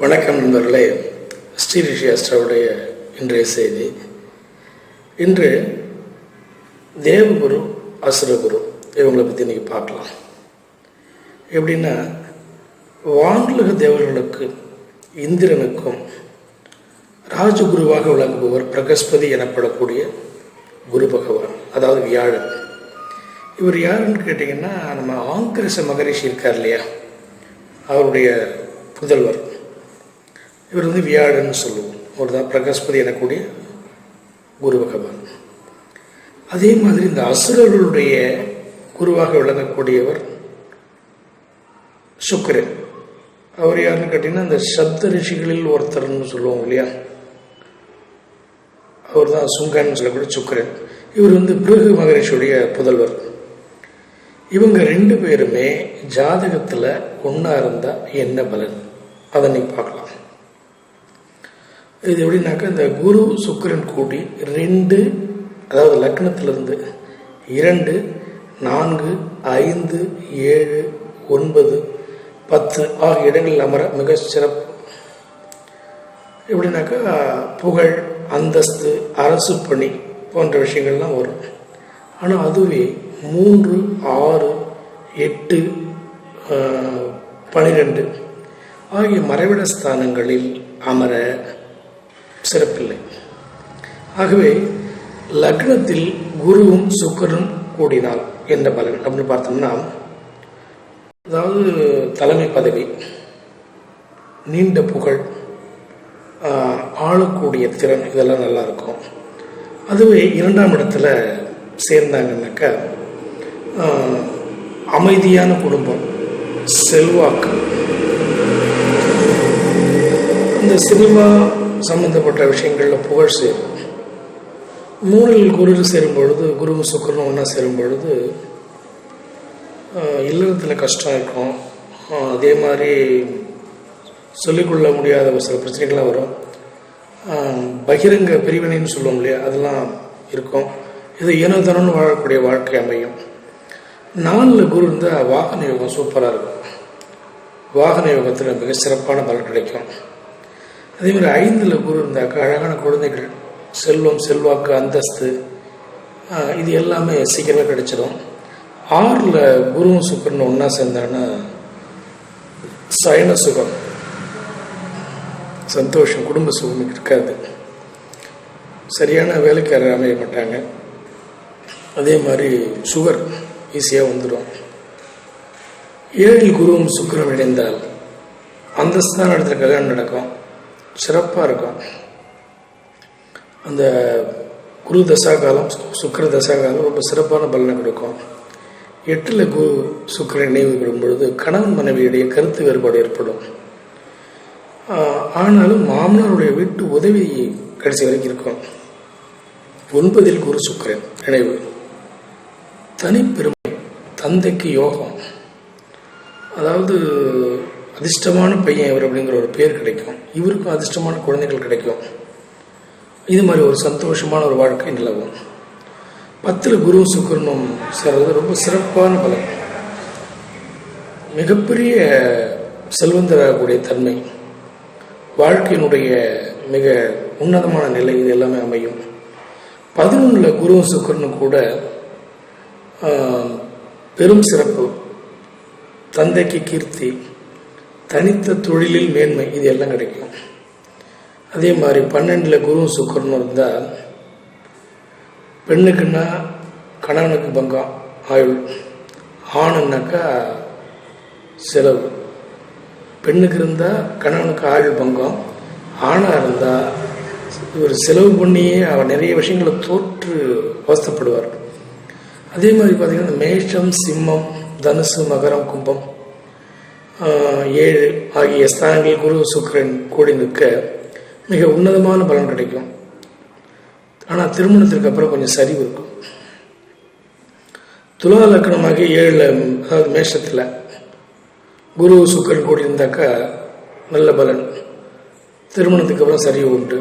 வணக்கம் நண்பர்களே. ஸ்ரீ ரிஷி அஸ்ட்ராவுடைய இன்றைய செய்தி. இன்று தேவகுரு அசுரகுரு இவங்களை பற்றி இன்னைக்கு பார்க்கலாம். எப்படின்னா வானுலக தேவர்களுக்கு இந்திரனுக்கும் ராஜகுருவாக விளங்குபவர் பிரகஸ்பதி எனப்படக்கூடிய குரு பகவான் அதாவது வியாழன். இவர் யாருன்னு கேட்டிங்கன்னா நம்ம ஆங்கிரச மகரிஷி இருக்கார் இல்லையா? அவருடைய புதல்வர். இவர் வந்து வியாழன்னு சொல்லுவோம். அவர் தான் பிரகஸ்பதி எனக்கூடிய குரு பகவான். அதே மாதிரி இந்த அசுரர்களுடைய குருவாக விளங்கக்கூடியவர் சுக்கரன். அவர் யாருன்னு கேட்டிங்கன்னா இந்த சப்த ரிஷிகளில் ஒருத்தர்னு சொல்லுவோம் இல்லையா? அவர் தான் சுங்கன்னு சொல்லக்கூடிய சுக்கரன். இவர் வந்து பிருகு மகரிஷியுடைய புதல்வர். இவங்க ரெண்டு பேருமே ஜாதகத்தில் ஒன்றா இருந்தால் என்ன பலன்? அதை நீ பார்க்கலாம். இது எப்படின்னாக்கா இந்த குரு சுக்கரன் கூட்டி ரெண்டு அதாவது லக்னத்திலிருந்து இரண்டு நான்கு ஐந்து ஏழு ஒன்பது பத்து ஆகிய இடங்களில் அமர மிக சிறப்பு. எப்படின்னாக்கா புகழ் அந்தஸ்து அரசு பணி போன்ற விஷயங்கள்லாம் வரும். ஆனால் அதுவே மூன்று ஆறு எட்டு பனிரெண்டு ஆகிய மறைவிட ஸ்தானங்களில் அமர சிறப்பில்லை. ஆகவே லக்னத்தில் குருவும் சுக்கரனும் கூடினால் என்ற பலன். அப்படின்னு பார்த்தோம்னா அதாவது தலைமை பதவி நீண்ட புகழ் ஆளக்கூடிய திறன் இதெல்லாம் நல்லா இருக்கும். அதுவே இரண்டாம் இடத்துல சேர்ந்தாங்கன்னாக்கா அமைதியான குடும்பம் செல்வாக்கு. இந்த சினிமா சம்பந்தப்பட்ட விஷயங்களில் புகழ் சேரும். மூணில் குரு சேரும் பொழுது குருவும் சுக்கரனும் ஒன்றா சேரும் பொழுது இல்லறத்தில் கஷ்டம் இருக்கும். அதே மாதிரி சொல்லிக்கொள்ள முடியாத ஒரு சில பிரச்சனைகள்லாம் வரும். பகிரங்க பிரிவினைன்னு சொல்லுவோம் இல்லையா? அதெல்லாம் இருக்கும். இது ஏனோதானோன்னு வாழக்கூடிய வாழ்க்கை அமையும். நாலில் குரு இருந்தால் வாகன யோகம் சூப்பராக இருக்கும். வாகன யோகத்தில் மிக சிறப்பான பலன் கிடைக்கும். அதே மாதிரி ஐந்தில் குரு இருந்தாக்கா அழகான குழந்தைகள் செல்வம் செல்வாக்கு அந்தஸ்து இது எல்லாமே சீக்கிரமாக கிடைச்சிடும் ஆறில் குருவும் சுக்கரன் ஒன்றா சேர்ந்தாங்கன்னா சயன சுகம். சந்தோஷம் குடும்ப சுகம் இருக்காது. சரியான வேலைக்காரர் அமைய மாட்டாங்க. அதே மாதிரி சுகர் ஈஸியாக வந்துடும் ஏழில் குருவும் சுக்கரம் இணைந்தால் அந்தஸ்தான இடத்துல கல்யாணம் நடக்கும். சிறப்பாக இருக்கும். அந்த குரு தசா காலம் சுக்கர தசா காலம் ரொம்ப சிறப்பான பலனை கொடுக்கும். எட்டில் குரு சுக்கிரன் நினைவு பெறும் பொழுது கணவன் மனைவியுடைய கருத்து வேறுபாடு ஏற்படும். ஆனாலும் மாமனாருடைய வீட்டு உதவி கடைசி வரைக்கும் இருக்கும். ஒன்பதில் குரு சுக்கரன் நினைவு தனிப்பெருமை தந்தைக்கு யோகம். அதாவது அதிர்ஷ்டமான பையன் இவர் அப்படிங்கிற ஒரு பேர் கிடைக்கும். இவருக்கும் அதிர்ஷ்டமான குழந்தைகள் கிடைக்கும். இது மாதிரி ஒரு சந்தோஷமான ஒரு வாழ்க்கை நிலவும். பத்தில் குரு சுக்கரனும் சேர்றது ரொம்ப சிறப்பான பலன். மிகப்பெரிய செல்வந்தராகக்கூடிய தன்மை. வாழ்க்கையினுடைய மிக உன்னதமான நிலை இது எல்லாமே அமையும். பதினொன்றில் குரு சுக்கிரனும் கூட பெரும் சிறப்பு. தந்தைக்கு கீர்த்தி தனித்த தொழிலில் மேன்மை இது எல்லாம் கிடைக்கும். அதே மாதிரி பன்னெண்டில் குருவும் சுக்கரனும் இருந்தால் பெண்ணுக்குன்னா கணவனுக்கு பங்கம் ஆயுள். ஆணுன்னாக்கா செலவு. பெண்ணுக்கு இருந்தால் கணவனுக்கு ஆயுள் பங்கம் ஆணாக இருந்தால் இவர் செலவு பண்ணியே அவர் நிறைய விஷயங்களை தோற்று அவஸ்தைப்படுவார். அதே மாதிரி பார்த்தீங்கன்னா மேஷம் சிம்மம் தனுசு மகரம் கும்பம் ஏழு ஆகிய ஸ்தானங்களில் குரு சுக்கிரன் கூடி நிற்க மிக உன்னதமான பலன் கிடைக்கும். ஆனால் திருமணத்திற்கு அப்புறம் கொஞ்சம் சரிவு இருக்கும். துலா லக்கணமாகி ஏழில் அதாவது மேஷத்தில் குரு சுக்கரன் கூடி இருந்தாக்கா நல்ல பலன். திருமணத்துக்கு அப்புறம் சரிவு உண்டு.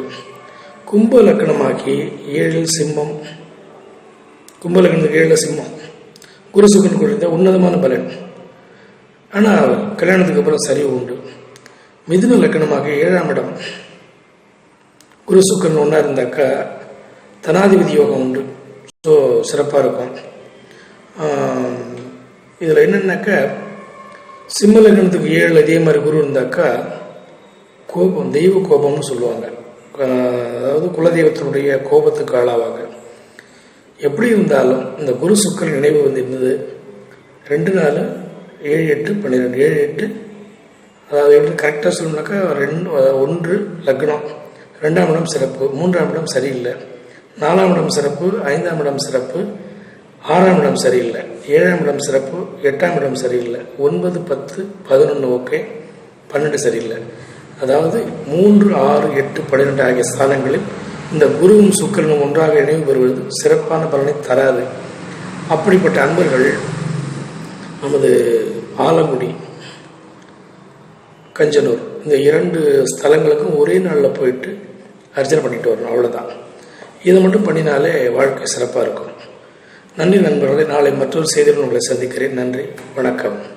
கும்ப லக்கணமாக்கி ஏழில் சிம்மம். கும்ப லக்கணத்துக்கு ஏழில் சிம்மம். குரு சுக்கரன் கூடி இருந்தால் உன்னதமான பலன். ஆனால் கல்யாணத்துக்கு அப்புறம் சரிவு உண்டு. மிதுன லக்கணமாக ஏழாம் இடம். குரு சுக்கரன் ஒன்றா இருந்தாக்கா தனாதிபதி யோகம் உண்டு. ஸோ சிறப்பாக இருக்கும். இதில் என்னென்னாக்கா சிம்ம லக்னத்துக்கு ஏழு அதே மாதிரி குரு இருந்தாக்கா கோபம் தெய்வ கோபம்னு சொல்லுவாங்க. அதாவது குலதெய்வத்தினுடைய கோபத்துக்கு ஆளாவாங்க. எப்படி இருந்தாலும் இந்த குரு சுக்கர் நினைவு வந்து இருந்தது ரெண்டு நாள் ஏழு எட்டு பன்னிரெண்டு ஏழு எட்டு அதாவது எப்படி கரெக்டாக சொல்லணும்னாக்கா ரெண்டு ஒன்று லக்னம். ரெண்டாம் இடம் சிறப்பு மூன்றாம் இடம் சரியில்லை. நாலாம் இடம் சிறப்பு ஐந்தாம் இடம் சிறப்பு ஆறாம் இடம் சரியில்லை. ஏழாம் இடம் சிறப்பு எட்டாம் இடம் சரியில்லை. ஒன்பது பத்து பதினொன்று ஓகே. பன்னெண்டு சரியில்லை. அதாவது மூன்று ஆறு எட்டு பன்னிரெண்டு ஆகிய ஸ்தானங்களில் இந்த குருவும் சுக்கிரனும் ஒன்றாக இணைவு பெறுவது சிறப்பான பலனை தராது. அப்படிப்பட்ட அன்பர்கள் நமது ஆலங்குடி கஞ்சனூர். இந்த இரண்டு ஸ்தலங்களுக்கும் ஒரே நாளில் போயிட்டு அர்ச்சனை பண்ணிட்டு வரணும் அவ்வளோதான் இதை மட்டும் பண்ணினாலே வாழ்க்கை சிறப்பாக இருக்கும். நன்றி நண்பர்களே நாளை மற்றொரு செய்திகள் உங்களை சந்திக்கிறேன். நன்றி வணக்கம்.